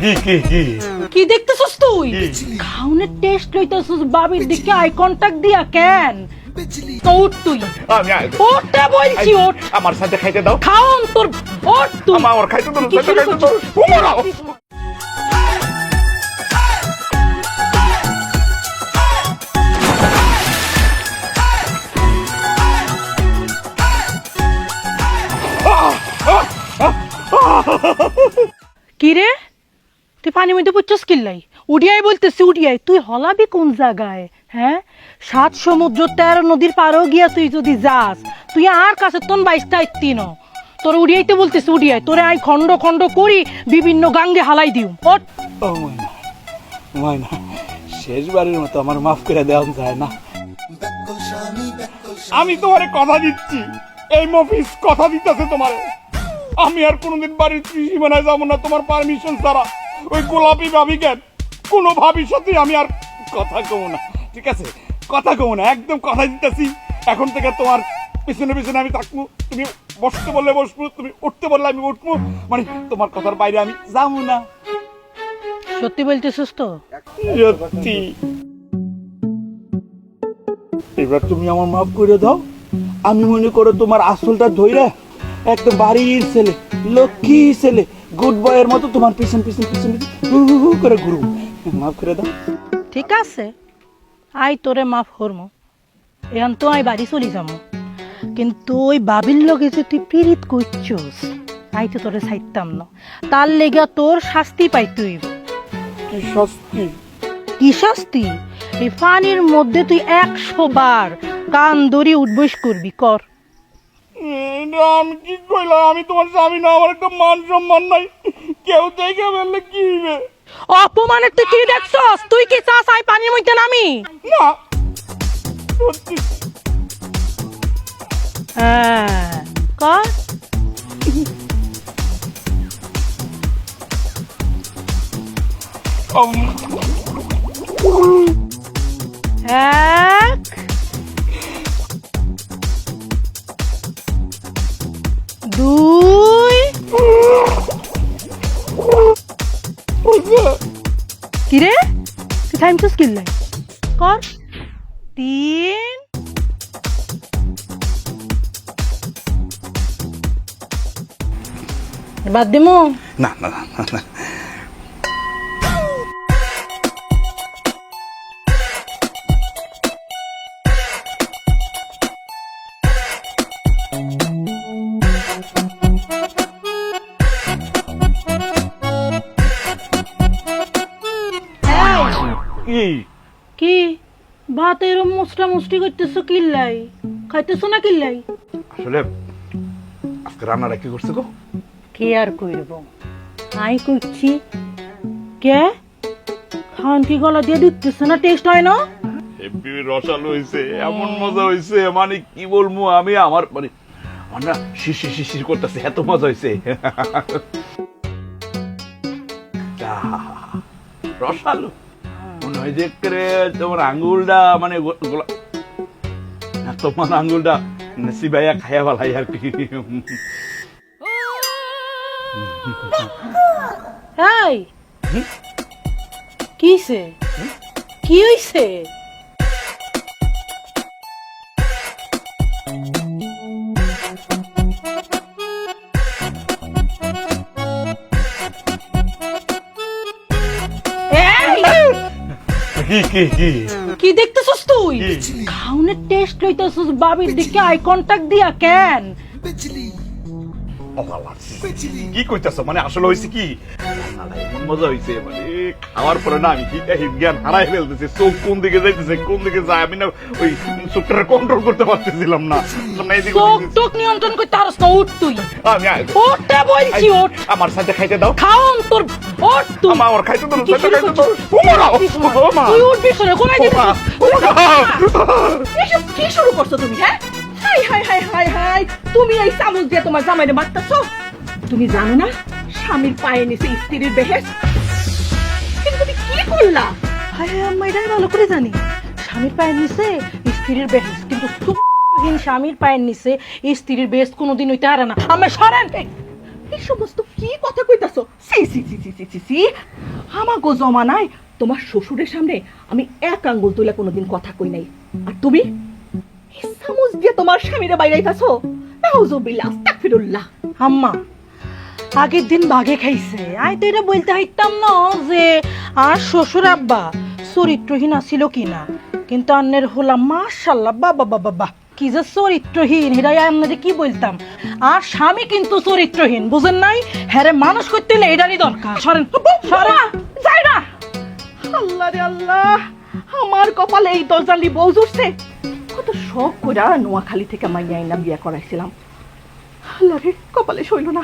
কি কি কি? কি দেখতেছস তুই? খাউনের টেস্ট লইতেছস বাবির দিকে আই কন্টাক্ট দিয়া কেন? উঠ তুই। আমি বলছি আমার সাথে খাইতে দাও। খাওন তোর ওঠ তুই। আমার খাইতে দাও খাইতে দাও। কি রে? তুই পানির মধ্যে পুচ্ছস কিল্লাই উডিয়াই বলতেছি উডিয়াই তুই হলাবি কোন জায়গায়? হ্যাঁ? সাত সমুদ্র, তেরো নদীর পারও গিয়া তুই যদি যাস, তুই আর কাছে তোর বাইশটা ন। তোর উড়িয়াইতে বলতেছি উড়িয়াই তোরে আই খন্ড খন্ড করি, বিভিন্ন গাঙ্গে হালাই দিও ওঠ। ও ময়না ময়না শেষবারের মতো আমার মাফ করে দেওয়া যায় না। আমি তোমারে কথা দিচ্ছি। এই মফিস কথা দিতেছে তোমারে। আমি আর কোনোদিন বাড়ির সীমানায় যাব না তোমার পারমিশন ছাড়া। ওই গোলাপি ভাবি কেন কোনো ভাবির সাথে আমি আর কথা কমো না ঠিক আছে? কথা কমো না একদম কথা দিতেছি। এখন থেকে তোমার পিছনে পিছনে আমি থাকব তুমি বসতে বললে বসবো তুমি উঠতে বললে আমি উঠবো মানে তোমার কথার বাইরে আমি যাব না। সত্যি বলতেছিস তো? সত্যি। এবার তুমি আমার মাফ করে দাও। আমি মনে করো তোমার আসলটা ধইরা একদম বাড়ির ছেলে লক্ষ্মী ছেলে। গুড বয়ের মতো তোমার পিছন পিছন পিছন পিছন। হু করে ঘুরবো মাফ করে দাও। ঠিক আছে। আই তোরে মাফ করমো। এখন তো আই বাড়ি চলি যাব কিন্তু ওই বাবির লগে যে তুই পীড়িত করছস আই তো তোরে ছাইতাম না। তার লেগা তোর শাস্তি পাই তুই কি শাস্তি? কি শাস্তি? এই পানির মধ্যে তুই একশো বার কান ধরে উঠবস করবি কর। আমি কি কইলাম? আমি তোমার স্বামী না আমার একটা মান সম্মান নাই। কেউ দেখে ফেললে কি হবে অপমানের তুই কি দেখছস? তুই কি চাস আই পানির মধ্যে নামি? না সত্যি। হ্যাঁ কর। এক দুই। কিরে? টাইম তো স্কিল নাই। কর। তিন। বাদ দিমু? না না না, কি? কি? ভাত এরম মুসটা মুষ্টি করতেছো কিল্লাই? খাইতেছো না কিল্লাই? আসলে আজকে রান্নাটা কি করছে গো? কে আর কইরব? আই কইছি কে? খান কি গলা দিয়ে দিতেছে না? টেস্ট হয় না? রসালো হইছে এমন মজা হইছে মানে কি বলব আমি আমার মানে আমার না শিশির শিশির করতেছে এত মজা হইছে। রসালো। মনে হয় যে তোমার আঙ্গুলটা মানে তোমার আঙ্গুলটা সিবাইয়া খাইয়া ভালাই আর কি। কিছে কি হইছে? কি কি কি কি দেখতেছস তুই? কি? খাউনের টেস্ট লইতেছস বাবির দিকে আই কন্টাক্ট দিয়া কেন? কি কইতাছো? মানে আসলে হইছে কি? মজা হইছে মানে খাওয়ার পরে না আমি কি জ্ঞান হারাই ফেলতেছে চোখ কোন দিকে যাইতেছে কোন দিকে যায় আমি না ওই চোখটা কন্ট্রোল করতে পারতেছিলাম না। চোখ টোক নিয়ন্ত্রণ করতে পারস না উঠ তুই। ওঠটা বলছি ওঠ। আমার সাথে খাইতে দাও। খাওন তোর ওঠ তুই। আমার খাইতে দাও শুরু খাইতে দাও। তুই উঠবি শোনে কোনায় দিবি কি শুরু করছ তুমি হ্যাঁ? হাই হাই হাই হাই হাই তুমি এই চামচ দিয়ে তোমার জামাইরে মারতেছো? তুমি জানো না স্বামীর পায়ে নিচে স্ত্রীর বেহেস কিন্তু তুমি কি করলা? হাই হাই আমি এটাই ভালো করে জানি। স্বামীর পায়ে নিচে স্ত্রীর বেহেস কিন্তু চরিত্রহীন স্বামীর পায়ের নিচে স্ত্রীর বেশ কোনোদিন হইতে হারে না। আমি সরেন এই সমস্ত কি কথা কইতাছো? সি সি সি সি সি সি সি আমাগো জমানায় তোমার শ্বশুরের সামনে আমি এক আঙ্গুল তুলে কোনোদিন কথা কই নাই। আর তুমি? চামচ দিয়ে তোমার স্বামীরে বাইরাইতাছো? নাউজুবিল্লাহ আস্তাগফিরুল্লাহ। আম্মা আগের দিন বাঘে খাইছে। আই তো এটা বলতে হাইতাম না যে আর শ্বশুর আব্বা চরিত্রহীন আছিল কিনা। কিন্তু আন্নের হলাম মাশাল্লাহ বাবা বাবা বাবা কি যে চরিত্রহীন। হেরাই আপনাদের কি বলতাম? আর স্বামী কিন্তু চরিত্রহীন বুঝেন নাই? হ্যারে মানুষ করতে হলে এটারই দরকার। সরেন সরেন। যাই না। আল্লাহ রে আল্লাহ আমার কপালে এই দরজালি বউ জুড়ছে। কত শখ কইরা নোয়াখালী থেকে আমার আইনা বিয়া করাইছিলাম। আল্লাহ রে কপালে সইল না।